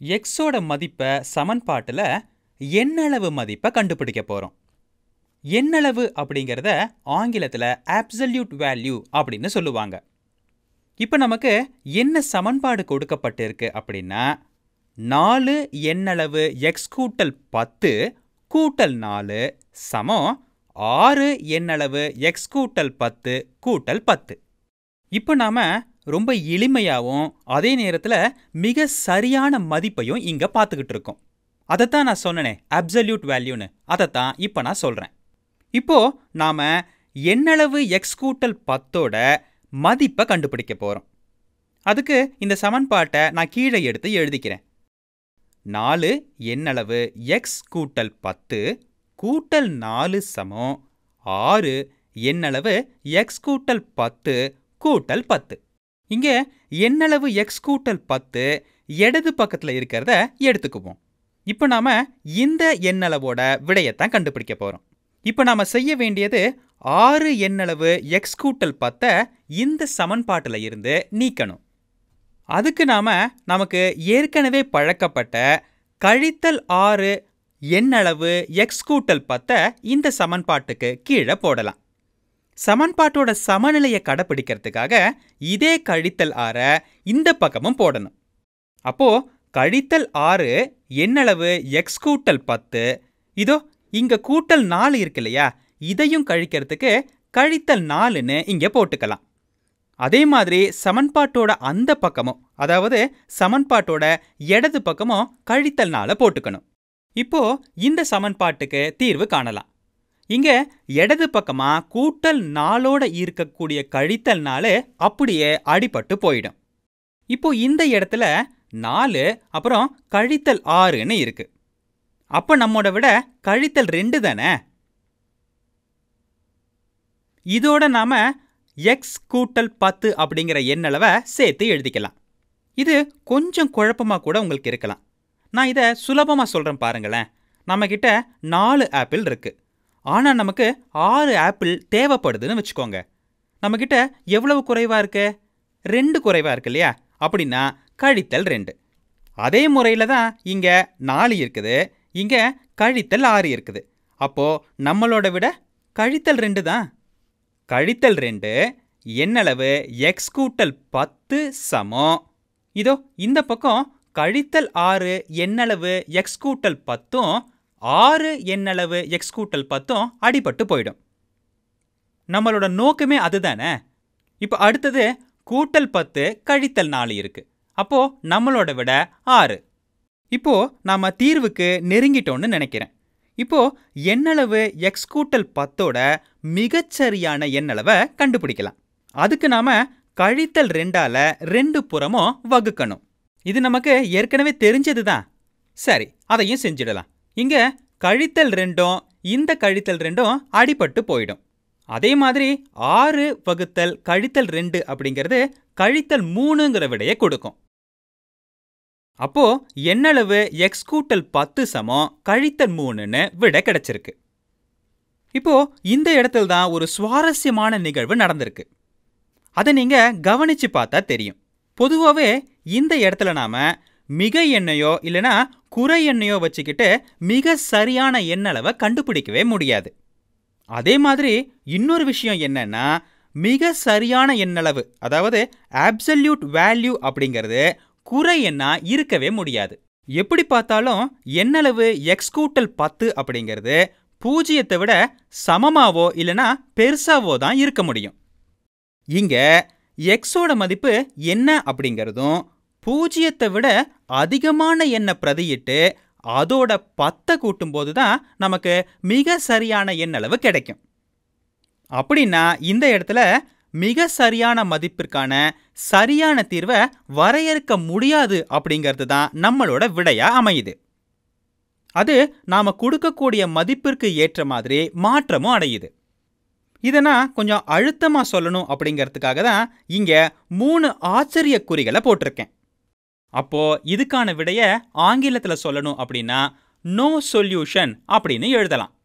எக்ஸோட மதிப்பை சமன்பாட்டுல எண்ணளவு மதிப்பை கண்டுபிடிக்க போறோம். எண்ணளவு அப்படிங்கிறத ஆங்கிலத்துல ஆப்சல்யூட் வேல்யூ அப்படின்னு சொல்லுவாங்க. இப்போ நமக்கு என்ன சமன்பாடு கொடுக்கப்பட்டிருக்கு அப்படின்னா நாலு எண்ணளவு எக்ஸ் கூட்டல் பத்து கூட்டல் நாலு சமம் ஆறு எண்ணளவு எக்ஸ் கூட்டல் பத்து கூட்டல் பத்து. இப்போ நாம ரொம்ப எளிமையாகவும் அதே நேரத்தில் மிக சரியான மதிப்பையும் இங்கே பார்த்துக்கிட்டு இருக்கோம். அதைத்தான் நான் சொன்னனே அப்சல்யூட் வேல்யூன்னு அதைத்தான் இப்போ நான் சொல்கிறேன் இப்போ நாம எண்ணளவு எக்ஸ் கூட்டல் பத்தோட மதிப்பை கண்டுபிடிக்க போகிறோம் அதுக்கு இந்த சமன்பாட்டை நான் கீழே எடுத்து எழுதிக்கிறேன். நாலு எண்ணளவு எக்ஸ் கூட்டல் பத்து கூட்டல் நாலு சமம் ஆறு எண்ணளவு எக்ஸ் கூட்டல் பத்து கூட்டல் பத்து. இங்கே எண்ணளவு எக்ஸ் கூட்டல் பத்து இடது பக்கத்தில் இருக்கிறத எடுத்துக்குவோம். இப்போ நாம இந்த எண்ணளவோட விடையத்தான் கண்டுபிடிக்க போகிறோம் இப்போ நாம செய்ய வேண்டியது ஆறு எண்ணளவு எக்ஸ் கூட்டல் பத்தை இந்த சமன்பாட்டில் இருந்து நீக்கணும். அதுக்கு நாம நமக்கு ஏற்கனவே பழக்கப்பட்ட கழித்தல் ஆறு எண்ணளவு எக்ஸ் கூட்டல் பத்தை இந்த சமன்பாட்டுக்கு கீழே போடலாம். சமன்பாட்டோட சமநிலையை கடைப்பிடிக்கிறதுக்காக இதே கழித்தல் ஆறை இந்த பக்கமும் போடணும். அப்போ கழித்தல் ஆறு என்னளவு எக்ஸ் கூட்டல் பத்து? இதோ இங்க கூட்டல் நாலு இருக்கு இல்லையா? இதையும் கழிக்கிறதுக்கு கழித்தல் நாலுன்னு இங்க போட்டுக்கலாம். அதே மாதிரி சமன்பாட்டோட அந்த பக்கமும் அதாவது சமன்பாட்டோட இடது பக்கமும் கழித்தல் நாளை போட்டுக்கணும். இப்போ இந்த சமன்பாட்டுக்கு தீர்வு காணலாம். இங்க இடது பக்கமா கூட்டல் நாளோட இருக்கக்கூடிய கழித்தல் நாலு அப்படியே அடிபட்டு போயிடும். இப்போ இந்த இடத்துல நாலு அப்புறம் கழித்தல் ஆறுன்னு இருக்கு. அப்ப நம்மோட விட கழித்தல் ரெண்டு தானே? இதோட நாம எக்ஸ் கூட்டல் பத்து அப்படிங்கிற எண்ணளவை சேர்த்து எழுதிக்கலாம். இது கொஞ்சம் குழப்பமாக கூட உங்களுக்கு இருக்கலாம். நான் இதை சுலபமாக சொல்கிறேன் பாருங்களேன். நம்மக்கிட்ட நாலு ஆப்பிள் இருக்கு. ஆனால் நமக்கு ஆறு ஆப்பிள் தேவைப்படுதுன்னு வச்சுக்கோங்க. நம்மக்கிட்ட எவ்வளவு குறைவாக இருக்கு? ரெண்டு குறைவாக இருக்கு இல்லையா? அப்படின்னா கழித்தல் ரெண்டு. அதே முறையில் தான் இங்கே நாலு இருக்குது இங்கே கழித்தல் ஆறு இருக்குது. அப்போது நம்மளோட விட கழித்தல் ரெண்டு தான். கழித்தல் ரெண்டு எண்ணளவு எக்ஸ் கூட்டல் பத்து சமம். இதோ இந்த பக்கம் கழித்தல் ஆறு எண்ணளவு எக்ஸ் கூட்டல் பத்தும் ஆறு எண்ணளவு எக்ஸ் கூட்டல் பத்தும் அடிபட்டு போயிடும். நம்மளோட நோக்கமே அதுதானே? இப்போ அடுத்தது கூட்டல் பத்து கழித்தல் நாலு இருக்கு. அப்போ நம்மளோட விட ஆறு. இப்போ நாம தீர்வுக்கு நெருங்கிட்டோம்னு நினைக்கிறேன். இப்போ எண்ணளவு எக்ஸ் கூட்டல் பத்தோட மிகச்சரியான எண்ணளவை கண்டுபிடிக்கலாம். அதுக்கு நாம கழித்தல் ரெண்டால ரெண்டு புறமும் வகுக்கணும். இது நமக்கு ஏற்கனவே தெரிஞ்சது தான் சரி அதையும் செஞ்சிடலாம். இங்க கழித்தல் ரெண்டும் இந்த கழித்தல் ரெண்டும் அடிபட்டு போயிடும். அதே மாதிரி ஆறு வகுத்தல் கழித்தல் ரெண்டு அப்படிங்கிறது கழித்தல் மூணுங்கிற விடையை கொடுக்கும். அப்போ எண்ணளவு எக்ஸ் கூட்டல் பத்து சமம் கழித்தல் மூணுன்னு விடை கிடைச்சிருக்கு. இப்போ இந்த இடத்துல தான் ஒரு சுவாரஸ்யமான நிகழ்வு நடந்திருக்கு. அதை நீங்க கவனிச்சு பார்த்தா தெரியும். பொதுவாகவே இந்த இடத்துல நாம மிக எண்ணையோ இல்லைனா குறை எண்ணையோ வச்சுக்கிட்டு மிக சரியான எண்ணளவை கண்டுபிடிக்கவே முடியாது. அதே மாதிரி இன்னொரு விஷயம் என்னன்னா மிக சரியான எண்ணளவு அதாவது ஆப்சல்யூட் வேல்யூ அப்படிங்கிறது குறை எண்ணா இருக்கவே முடியாது. எப்படி பார்த்தாலும் எண்ணளவு எக்ஸ் கூட்டல் பத்து அப்படிங்கிறது பூஜ்ஜியத்தை விட சமமாவோ இல்லைனா பெருசாவோ தான் இருக்க முடியும். இங்க எக்ஸோட மதிப்பு என்ன அப்படிங்கிறதும் பூஜ்ஜியத்தை விட அதிகமான எண்ணை பிரதியிட்டு அதோட பத்தை கூட்டும்போது தான் நமக்கு மிக சரியான எண்ணளவு கிடைக்கும். அப்படின்னா இந்த இடத்துல மிக சரியான மதிப்பிற்கான சரியான தீர்வை வரையறுக்க முடியாது அப்படிங்கிறது தான் நம்மளோட விடையா அமையுது. அது நாம் கொடுக்கக்கூடிய மதிப்பிற்கு ஏற்ற மாதிரி மாற்றமும் அடையுது. இதை நான் கொஞ்சம் அழுத்தமாக சொல்லணும் அப்படிங்கிறதுக்காக தான் இங்கே மூணு ஆச்சரிய குறிகளை போட்டிருக்கேன். அப்போ இதுக்கான விடைய ஆங்கிலத்தில் சொல்லணும் அப்படின்னா நோ சொல்யூஷன் அப்படின்னு எழுதலாம்.